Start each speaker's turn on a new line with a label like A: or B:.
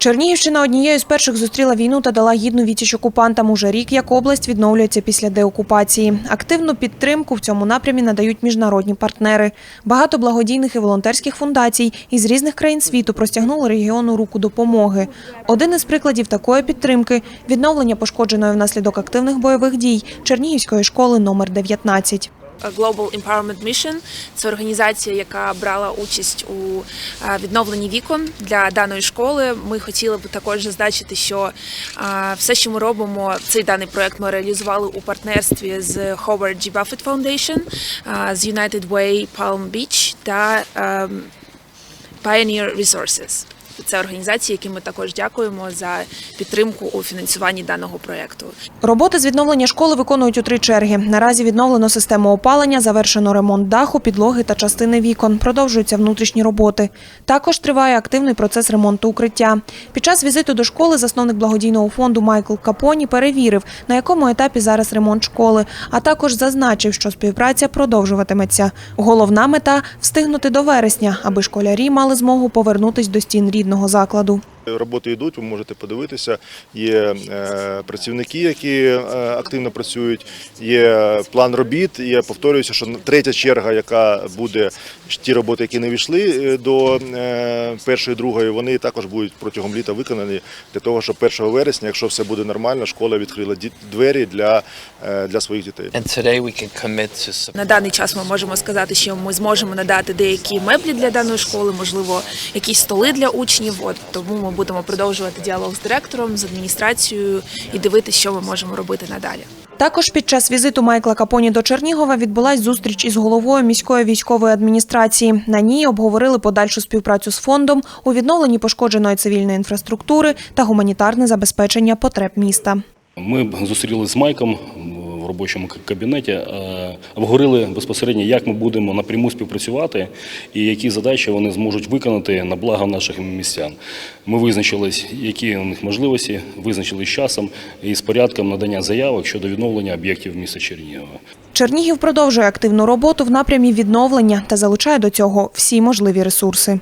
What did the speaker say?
A: Чернігівщина однією з перших зустріла війну та дала гідну відсіч окупантам. Уже рік як область відновлюється після деокупації. Активну підтримку в цьому напрямі надають міжнародні партнери. Багато благодійних і волонтерських фундацій із різних країн світу простягнули регіону руку допомоги. Один із прикладів такої підтримки відновлення пошкодженої внаслідок активних бойових дій Чернігівської школи номер 19.
B: Global Empowerment Mission – це організація, яка брала участь у е, відновленні вікон для даної школи. Ми хотіли б також зазначити, що е, все, що ми робимо, цей даний проект ми реалізували у партнерстві з Howard G. Buffett Foundation, е, з United Way Palm Beach та ем, Pioneer Resources. Це організації, яким ми також дякуємо за підтримку у фінансуванні даного проекту.
A: Роботи з відновлення школи виконують у три черги. Наразі відновлено систему опалення, завершено ремонт даху, підлоги та частини вікон. Продовжуються внутрішні роботи. Також триває активний процес ремонту укриття. Під час візиту до школи засновник благодійного фонду Майкл Капоні перевірив, на якому етапі зараз ремонт школи, а також зазначив, що співпраця продовжуватиметься. Головна мета встигнути до вересня, аби школярі мали змогу повернутись до стін рідного закладу.
C: Роботи йдуть, ви можете подивитися. Є е, працівники, які е, активно працюють. Є план робіт. Я повторююся, що третя черга, яка буде ті роботи, які не війшли е, до першої, другої, вони також будуть протягом літа виконані для того, щоб 1 вересня, якщо все буде нормально, школа відкрила двері для, для своїх дітей.
B: На даний час ми можемо сказати, що ми зможемо надати деякі меблі для даної школи, можливо, якісь столи для учнів. От тому ми будемо продовжувати діалог з директором, з адміністрацією і дивитися, що ми можемо робити надалі.
A: Також під час візиту Майкла Капоні до Чернігова відбулась зустріч із головою міської військової адміністрації. На ній обговорили подальшу співпрацю з фондом у відновленні пошкодженої цивільної інфраструктури та гуманітарне забезпечення потреб міста.
D: Ми зустрілися з Майком робочому кабінеті, е, обговорили безпосередньо, як ми будемо напряму співпрацювати і які задачі вони зможуть виконати на благо наших містян. Ми визначились, які у них можливості, визначились часом і з порядком надання заявок щодо відновлення об'єктів міста Чернігова.
A: Чернігів продовжує активну роботу в напрямі відновлення та залучає до цього всі можливі ресурси.